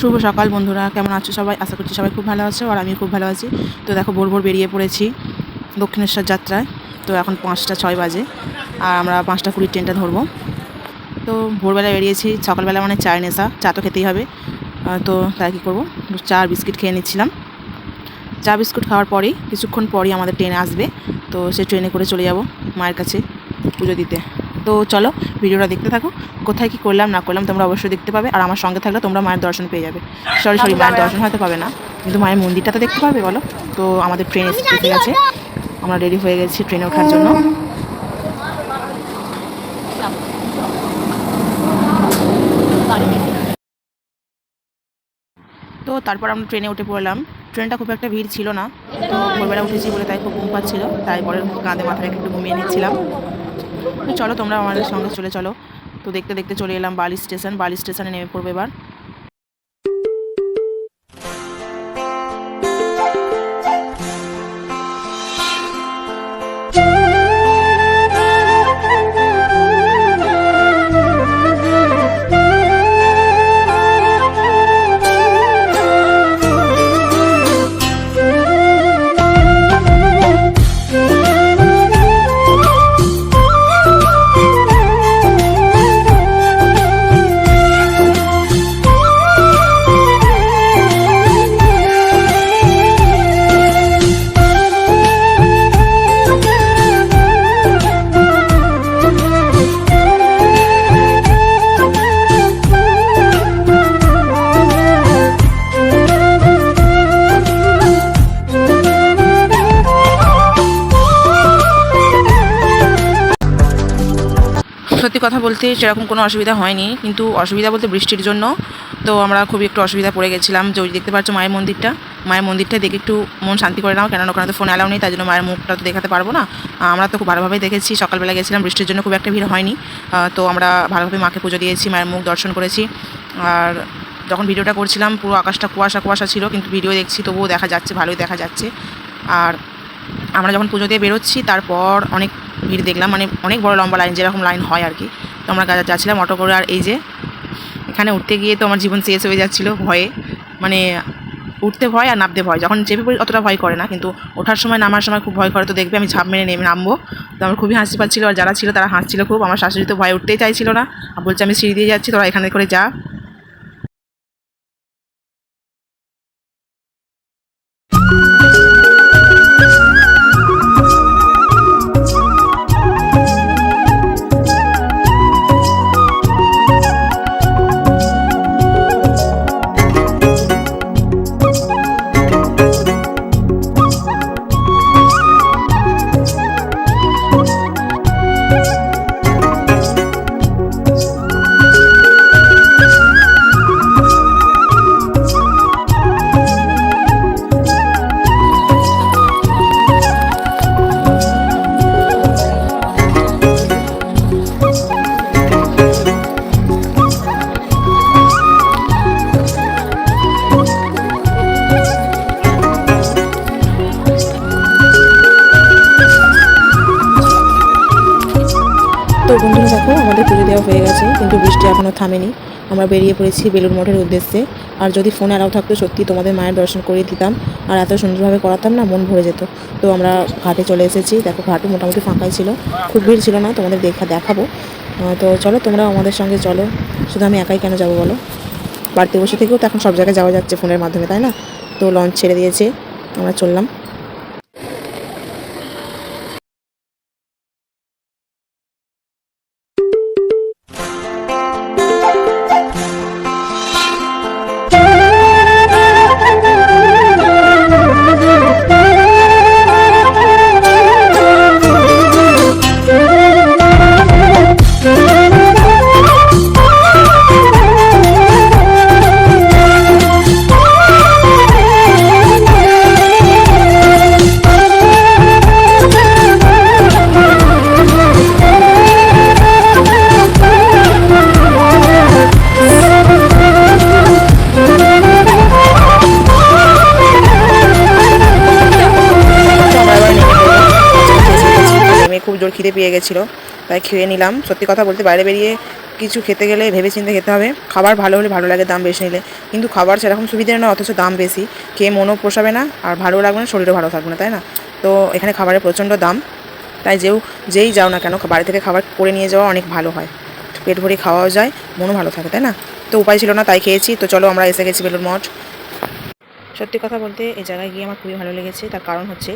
শুভ সকাল বন্ধুরা, কেমন আছো সবাই? আশা করছি সবাই খুব ভালো আছো, আর আমি খুব ভালো আছি। তো দেখো, ভোর ভোর বেরিয়ে পড়েছি দক্ষিণেশ্বর যাত্রায়। তো এখন পাঁচটা ছয় বাজে, আর আমরা পাঁচটা কুড়ির ট্রেনটা ধরবো। তো ভোরবেলা বেরিয়েছি, সকালবেলা মানে চায় নেশা, চা তো খেতেই হবে। তো তাই কী করব? চা আর বিস্কিট খেয়ে নিচ্ছিলাম। চা, বিস্কুট খাওয়ার পরেই, কিছুক্ষণ পরই আমাদের ট্রেন আসবে। তো সে ট্রেনে করে চলে যাব মায়ের কাছে পুজো দিতে। তো চলো ভিডিওটা দেখতে থাকো। কোথায় কি করলাম না করলাম তোমরা অবশ্যই দেখতে পাবে। আর আমার সঙ্গে থাকলে তোমরা মায়ের দর্শন পেয়ে যাবে। সরি সরি মায়ের দর্শন হয়তো পাবে না। কিন্তু মায়ের মন্দিরটা তো দেখতে পাবে বলো। তো আমাদের ট্রেন এসে গেছে আমরা রেডি হয়ে গেছি ট্রেনে ওঠার জন্য। তো তারপর আমরা ট্রেনে উঠে পড়লাম। ট্রেনটা খুব একটা ভিড় ছিল না। তো ভোরবেলা উঠেছি বলে তাই খুব ঘুম পাচ্ছিল। তাই পরে কাঁধে মাথায় একটু ঘুমিয়ে নিচ্ছিলাম। চলো তোমরা আমাদের সঙ্গে চলে চলো। তো দেখতে দেখতে চলে এলাম বালি স্টেশন, বালি স্টেশনে নেমে পড়বে এবার। সত্যি কথা বলতে সেরকম কোনো অসুবিধা হয়নি। কিন্তু অসুবিধা বলতে বৃষ্টির জন্য। তো আমরা খুবই একটু অসুবিধা পড়ে গেছিলাম। যে ওই দেখতে পাচ্ছ মায়ের মন্দিরটা। মায়ের মন্দিরটা দেখে একটু মন শান্তি করে নাও। কেননা ওখানে তো ফোন অ্যালাউ নেই, তাই জন্য মায়ের মুখটা তো দেখাতে পারব না। আমরা তো খুব ভালোভাবেই দেখেছি। সকালবেলা গেছিলাম, বৃষ্টির জন্য খুব একটা ভিড় হয়নি। তো আমরা ভালোভাবে মাকে পুজো দিয়েছি, মায়ের মুখ দর্শন করেছি। আর যখন ভিডিওটা করছিলাম, পুরো আকাশটা কুয়াশা কুয়াশা ছিল, কিন্তু ভিডিও দেখছি, তবুও দেখা যাচ্ছে, ভালোই দেখা যাচ্ছে। আর আমরা যখন পুজো দিয়ে বেরোচ্ছি, তারপর অনেক ভিড় দেখলাম মানে অনেক বড় লম্বা লাইন যেরকম লাইন হয় আর কি। তো আমরা যাচ্ছিলাম অটো করে, আর এই যে এখানে উঠতে গিয়ে তো আমার জীবন শেষ হয়ে যাচ্ছিল ভয়ে। মানে উঠতে ভয় আর নামতে ভয়। যখন চেপে পড়ি অতটা ভয় করে না, কিন্তু ওঠার সময়, নামার সময় খুব ভয় করে। তো দেখবে আমি ঝাঁপ মেরে নেমে নামবো। তো আমার খুবই হাসি পাচ্ছিলো, আর যারা ছিল তারা হাসছিল খুব। আমার শাশুড়ি তো ভয় উঠতেই চাইছিল না। আর বলছে, আমি সিঁড়ি দিয়ে যাচ্ছি, তোরা এখানে করে যা। দেখো, আমাদের পুজো দেওয়া হয়ে গেছে, কিন্তু বৃষ্টি এখনও থামেনি। আমরা বেরিয়ে পড়েছি বেলুর মঠের উদ্দেশ্যে। আর যদি ফোন অ্যালাউ থাকতো, সত্যি তোমাদের মায়ের দর্শন করিয়ে দিতাম। আর এত সুন্দরভাবে করাতাম না, মন ভরে যেত। তো আমরা ঘাটে চলে এসেছি। দেখো, ঘাটও মোটামুটি ফাঁকাই ছিল। খুব ভিড় ছিল না, তোমাদের দেখা, দেখাবো। তো চলো তোমরা আমাদের সঙ্গে চলো। শুধু আমি একাই কেন যাব বলো? বাড়িতে বসে থেকেও তো এখন সব জায়গায় যাওয়া যাচ্ছে ফোনের মাধ্যমে, তাই না? তো লঞ্চ ছেড়ে দিয়েছে। আমরা চললাম। খুব জোর খিদে পেয়ে গেছিল। তাই খেয়ে নিলাম। সত্যি কথা বলতে বাইরে বেরিয়ে কিছু খেতে গেলে ভেবে চিন্তে খেতে হবে। খাবার ভালো হলে ভালো লাগে দাম বেশি নিলে। কিন্তু খাবার সেরকম সুবিধে না অথচ দাম বেশি। খেয়ে মনও পোষাবে না, আর ভালো লাগবে না, শরীরও ভালো থাকবে না, তাই না? তো এখানে খাবারের প্রচণ্ড দাম। তাই যেও যেই যাও না কেন, বাড়ি থেকে খাবার করে নিয়ে যাওয়া অনেক ভালো হয়। পেট ভরে খাওয়াও যায়, মনও ভালো থাকে, তাই না? তো উপায় ছিল না, তাই খেয়েছি। তো চলো আমরা এসে গেছি বেলুর মঠ। সত্যি কথা বলতে, এই জায়গায় গিয়ে আমার খুবই ভালো লেগেছে। তার কারণ হচ্ছে